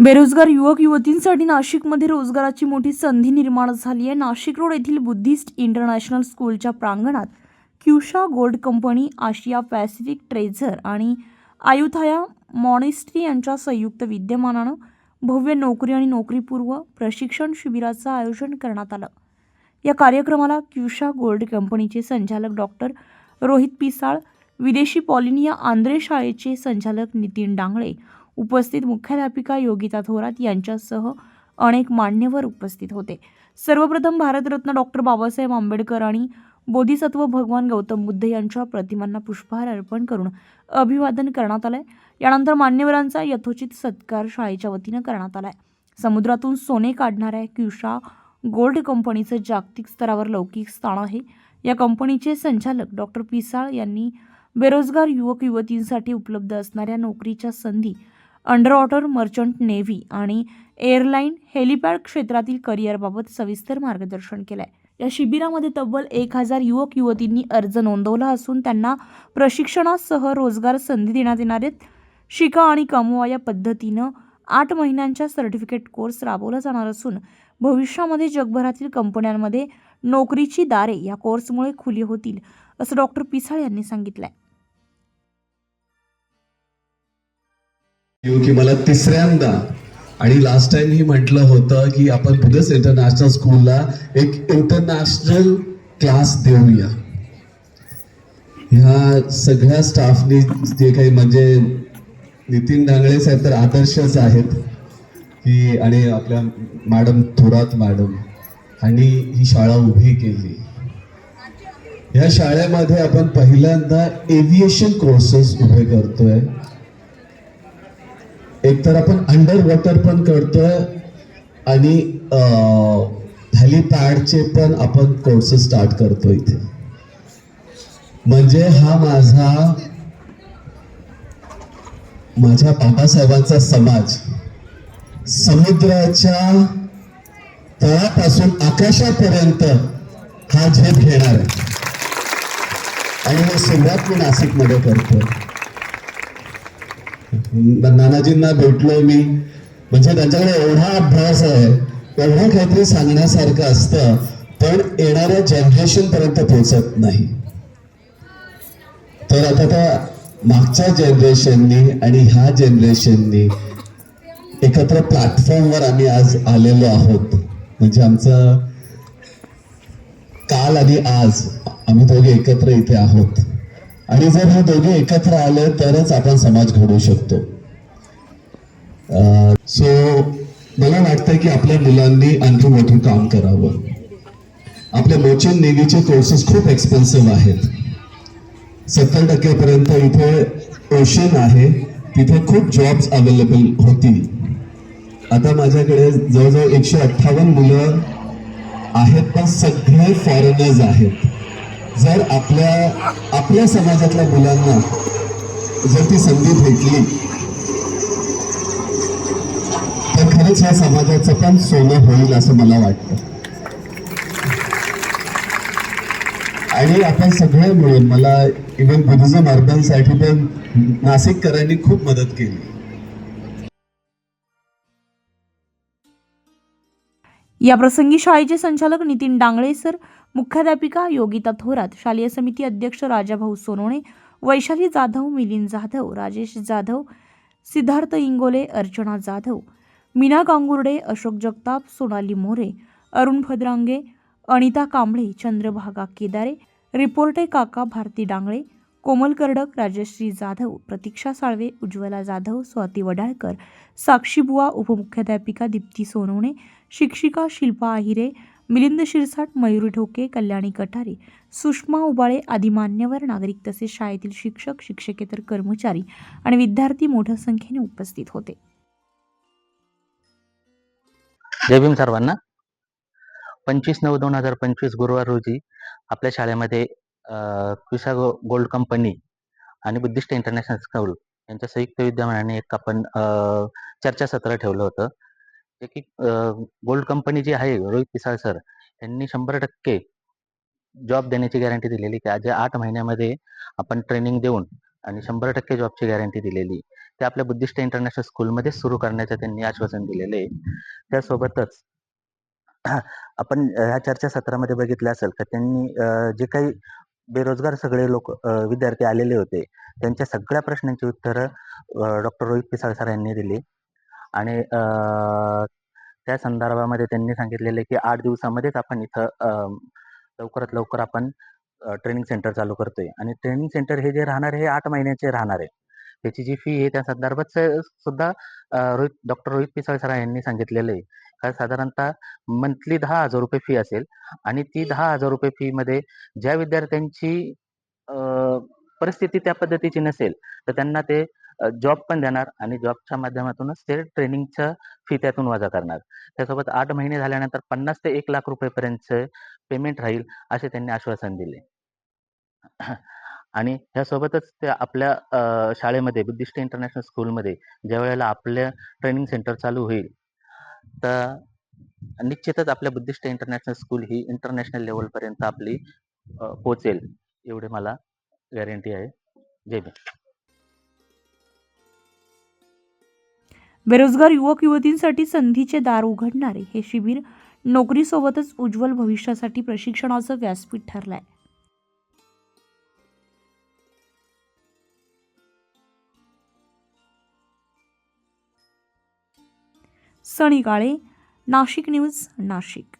बेरोजगार युवक युवतींसाठी नाशिकमध्ये रोजगाराची मोठी संधी निर्माण झाली आहे. नाशिक रोड येथील बुद्धिस्ट इंटरनॅशनल स्कूलच्या प्रांगणात Kyusha gold company Asia Pacific treasure आणि आयुथाया मॉनेस्ट्री यांच्या संयुक्त विद्यमानानं भव्य नोकरी आणि नोकरीपूर्व प्रशिक्षण शिबिराचं आयोजन करण्यात आलं. या कार्यक्रमाला क्युशा गोल्ड कंपनीचे संचालक डॉक्टर रोहित पिसाळ विदेशी पॉलिनिया आंध्रे शाळेचे संचालक नितीन डांगळे उपस्थित मुख्याध्यापिका योगिता थोरात यांच्यासह अनेक मान्यवर उपस्थित होते. सर्वप्रथम भारतरत्न डॉक्टर बाबासाहेब आंबेडकर आणि बोधिसत्व भगवान गौतम बुद्ध यांच्या प्रतिमांना पुष्पहार अर्पण करून अभिवादन करण्यात आलंय. यानंतर मान्यवरांचा यथोचित सत्कार शाळेच्या वतीनं करण्यात आलाय. समुद्रातून सोने काढणाऱ्या क्युशा गोल्ड कंपनीचं जागतिक स्तरावर लौकिक स्थान आहे. या कंपनीचे संचालक डॉक्टर पिसाळ यांनी बेरोजगार युवक युवतींसाठी उपलब्ध असणाऱ्या नोकरीच्या संधी अंडर वॉटर मर्चंट नेव्ही आणि एअरलाईन हेलिपॅड क्षेत्रातील करिअरबाबत सविस्तर मार्गदर्शन केलं आहे या शिबिरामध्ये तब्बल एक हजार युवक युवतींनी अर्ज नोंदवला असून त्यांना प्रशिक्षणासह रोजगार संधी देण्यात येणार आहेत. शिका आणि कमवा या पद्धतीनं आठ महिन्यांच्या सर्टिफिकेट कोर्स राबवला जाणार असून भविष्यामध्ये जगभरातील कंपन्यांमध्ये नोकरीची दारे या कोर्समुळे खुली होतील असं डॉक्टर पिसाळ यांनी सांगितलं आहे की मला तिसऱ्यांदा. आणि लास्ट टाइम ही म्हटलं होतं की आपण बुधस इंटरनॅशनल स्कूलला एक इंटरनॅशनल क्लास देऊया. ह्या सगळ्या स्टाफनी जे काही म्हणजे नितीन डांगळे साहेब तर आदर्शच आहेत. की आणि आपल्या मॅडम थोरात मॅडम आणि ही शाळा उभी केली. ह्या शाळेमध्ये आपण पहिल्यांदा एव्हिएशन कोर्सेस उभे करतोय. एक तर आपण अंडर वॉटर पण करतोय आणि हेलिपॅडचे पण आपण कोर्सेस स्टार्ट करतो इथे. म्हणजे हा माझा माझ्या बाबासाहेबांचा समाज. समुद्राच्या तळापासून आकाशापर्यंत हा झेप घेणार आहे. आणि मग सुरुवात मी नाशिकमध्ये करतोय. नानाजींना भेटलो मी. म्हणजे त्यांच्याकडे एवढा अभ्यास आहे एवढं काहीतरी सांगण्यासारखं असतं पण येणाऱ्या जनरेशन पर्यंत पोहोचत नाही. तर आता त्या मागच्या जनरेशननी आणि ह्या जनरेशननी एकत्र प्लॅटफॉर्मवर आम्ही आज आलेलो आहोत. म्हणजे आमचं काल आणि आज आम्ही दोघे एकत्र इथे आहोत. आणि जर हे दोघे एकत्र आले तरच आपण समाज घडवू शकतो. सो मला वाटतं की आपल्या मुलांनी आणखी मोठं काम करावं. आपल्या मोचन नेव्हीचे कोर्सेस खूप एक्सपेन्सिव्ह आहेत. सत्तर टक्क्यापर्यंत इथे ओशन आहे तिथे खूप जॉब्स अवेलेबल होतील. आता माझ्याकडे जवळजवळ एकशे अठ्ठावन्न मुलं आहेत पण सगळे फॉरेनर्स आहेत. जर आपल्या आपल्या समाजातल्या मुलांना जर ती संधी भेटली तर खरंच या समाजाचं पण सोनं होईल असं मला वाटतं. आणि आपण सगळे मिळून मला इव्हन बुद्धिझम अर्बनसाठी पण नाशिककरांनी खूप मदत केली. या प्रसंगी शाळेचे संचालक नितीन डांगळे सर मुख्याध्यापिका योगिता थोरात शालेय समिती अध्यक्ष राजाभाऊ सोनवणे वैशाली जाधव मिलिंद जाधव राजेश जाधव सिद्धार्थ इंगोले अर्चना जाधव मीना गांगुर्डे अशोक जगताप सोनाली मोरे अरुण भद्रांगे अनिता कांबळे चंद्रभागा केदारे रिपोर्टे काका भारती डांगळे कोमल कर्डक राजश्री जाधव प्रतीक्षा साळवे उज्ज्वला जाधव स्वाती वडाळकर साक्षीबुवा उपमुख्याध्यापिका दीप्ती सोनवणे शिक्षिका शिल्पा आहिरे मिलिंद शिरसाट मयुरी ठोके कल्याणी कठारे सुषमा उबाळे आदी मान्यवर नागरिक तसेच शाळेतील शिक्षक शिक्षकेतर कर्मचारी आणि विद्यार्थी मोठ्या संख्येने उपस्थित होते. जय भीम सर्वांना. पंचवीस नऊ दोन हजार पंचवीस गुरुवार रोजी आपल्या शाळेमध्ये क्विसा गो गोल्ड कंपनी आणि बुद्धिस्ट इंटरनॅशनल स्कूल यांच्या संयुक्त विद्यमानाने एक आपण चर्चासत्र ठेवलं होतं. की गोल्ड कंपनी जी आहे रोहित पिसाळ सर यांनी शंभर टक्के जॉब देण्याची गॅरंटी दिलेली की आज आठ महिन्यामध्ये आपण ट्रेनिंग देऊन आणि शंभर टक्के जॉबची गॅरंटी दिलेली. ते आपल्या बुद्धिस्ट इंटरनॅशनल स्कूलमध्ये सुरू करण्याचं त्यांनी आश्वासन दिलेलं आहे. त्यासोबतच आपण अ, ह्या चर्चासत्रामध्ये बघितलं असेल तर त्यांनी जे काही बेरोजगार सगळे लोक विद्यार्थी आलेले होते त्यांच्या सगळ्या प्रश्नांची उत्तरं डॉक्टर रोहित पिसाळ सर यांनी दिली. आणि त्या संदर्भामध्ये त्यांनी सांगितलेले की आठ दिवसामध्येच आपण इथं लवकरात लवकर आपण ट्रेनिंग सेंटर चालू करतोय. आणि ट्रेनिंग सेंटर हे जे राहणार आहे हे आठ महिन्याचे राहणार आहे. त्याची जी फी आहे त्या संदर्भात स- सुद्धा रोहित डॉक्टर रोहित पिसाळ सर यांनी सांगितलेलं आहे. का साधारणतः मंथली दहा हजार रुपये फी असेल आणि ती दहा हजार रुपये फी मध्ये ज्या विद्यार्थ्यांची परिस्थिती त्या पद्धतीची नसेल तर त्यांना ते जॉब पण देणार आणि जॉबच्या माध्यमातूनच ते ट्रेनिंगचं फी त्यातून वजा करणार. त्यासोबत आठ महिने झाल्यानंतर पन्नास ते एक लाख रुपयेपर्यंतचं पेमेंट राहील असे त्यांनी आश्वासन दिले. आणि ह्यासोबतच ते आपल्या शाळेमध्ये बुद्धिस्ट इंटरनॅशनल स्कूलमध्ये ज्या वेळेला आपलं ट्रेनिंग सेंटर चालू होईल तर निश्चितच आपल्या बुद्धिस्ट इंटरनॅशनल स्कूल ही इंटरनॅशनल लेवलपर्यंत आपली पोचेल एवढे मला गॅरंटी आहे. जय बेरोजगार युवक युवतींसाठी संधीचे दार उघडणारे हे शिबिर नोकरीसोबतच उज्ज्वल भविष्यासाठी प्रशिक्षणाचं व्यासपीठ ठरलं आहे सणी काळे नाशिक न्यूज नाशिक.